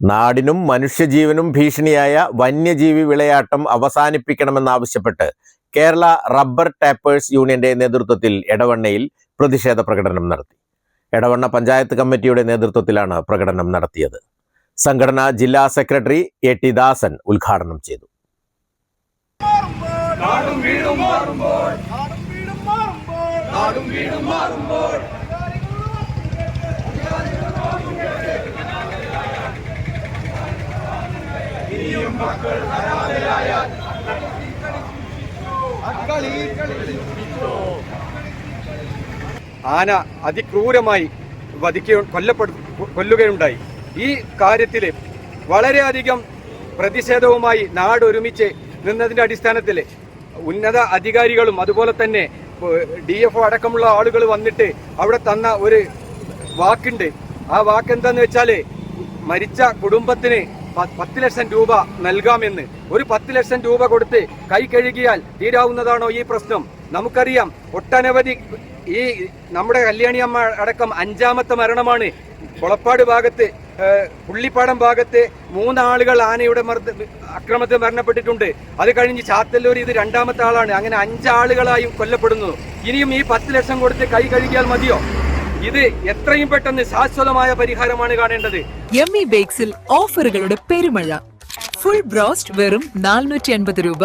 നാടിനും മനുഷ്യജീവനും ഭീഷണിയായ വന്യജീവി വിളയാട്ടം അവസാനിപ്പിക്കണമെന്നാവശ്യപ്പെട്ട് കേരള റബ്ബർ ടാപ്പേഴ്സ് യൂണിയന്റെ നേതൃത്വത്തിൽ എടവണ്ണയിൽ പ്രതിഷേധ പ്രകടനം നടത്തി. എടവണ്ണ പഞ്ചായത്ത് കമ്മിറ്റിയുടെ നേതൃത്വത്തിലാണ് പ്രകടനം നടത്തിയത്. സംഘടന ജില്ലാ സെക്രട്ടറി എ ടി ദാസൻ ഉദ്ഘാടനം ചെയ്തു. നാടും വീടും മാറുമ്പോൾ നാടും വീടും മാറുമ്പോൾ ഇനിയും ആന അതിക്രൂരമായി വധിക്ക കൊല്ലപ്പെടു കൊല്ലുകയുണ്ടായി. ഈ കാര്യത്തിൽ വളരെയധികം പ്രതിഷേധവുമായി നാട് ഒരുമിച്ച് നിന്നതിന്റെ അടിസ്ഥാനത്തിൽ ഉന്നത അധികാരികളും അതുപോലെ തന്നെ ഡി എഫ് അടക്കമുള്ള ആളുകൾ വന്നിട്ട് അവിടെ തന്ന ഒരു വാക്കുണ്ട്. ആ വാക്ക് എന്താന്ന് വെച്ചാൽ മരിച്ച കുടുംബത്തിന് പത്ത് ലക്ഷം രൂപ നൽകാമെന്ന്. ഒരു പത്ത് ലക്ഷം രൂപ കൊടുത്ത് കൈ കഴുകിയാൽ തീരാവുന്നതാണോ ഈ പ്രശ്നം? നമുക്കറിയാം ഒട്ടനവധി ഈ നമ്മുടെ കല്യാണി അമ്മ അടക്കം അഞ്ചാമത്തെ മരണമാണ്. കൊളപ്പാട് ഭാഗത്ത് പുള്ളിപ്പാടം ഭാഗത്ത് മൂന്നാളുകൾ ആനയുടെ മർദ്ദ അക്രമത്തിൽ മരണപ്പെട്ടിട്ടുണ്ട്. അത് കഴിഞ്ഞ് ചാത്തല്ലൂർ ഇത് രണ്ടാമത്തെ ആളാണ്. അങ്ങനെ അഞ്ചാളുകളായും കൊല്ലപ്പെടുന്നു. ഇനിയും ഈ പത്ത് ലക്ഷം കൊടുത്ത് കൈ കഴുകിയാൽ മതിയോ? ഇത് എത്രയും പെട്ടെന്ന് ശാശ്വതമായ പരിഹാരമാണ് കാണേണ്ടത്. യമ്മി ബേക്സിൽ ഓഫറുകളുടെ പെരുമഴ. ഫുൾ ബ്രോസ്റ്റ് വെറും നാനൂറ്റി അൻപത് രൂപ.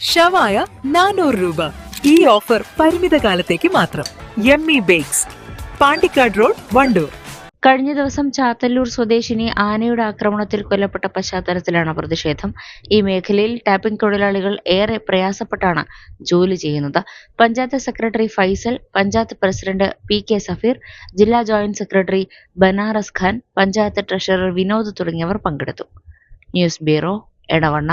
ഷവായ നാനൂറ് രൂപ. ഈ ഓഫർ പരിമിത കാലത്തേക്ക് മാത്രം yummy bakes Pandikkad road Wandoor. കഴിഞ്ഞ ദിവസം ചാത്തല്ലൂർ സ്വദേശിനി ആനയുടെ ആക്രമണത്തിൽ കൊല്ലപ്പെട്ട പശ്ചാത്തലത്തിലാണ് പ്രതിഷേധം. ഈ മേഖലയിൽ ടാപ്പിംഗ് തൊഴിലാളികൾ ഏറെ പ്രയാസപ്പെട്ടാണ് ജോലി ചെയ്യുന്നത്. Panchayat secretary Faisal panchayat president P K Safeer ജില്ലാ joint secretary Banaras Khan panchayat treasurer Vinod തുടങ്ങിയവർ പങ്കെടുത്തു. News bureau Edavanna.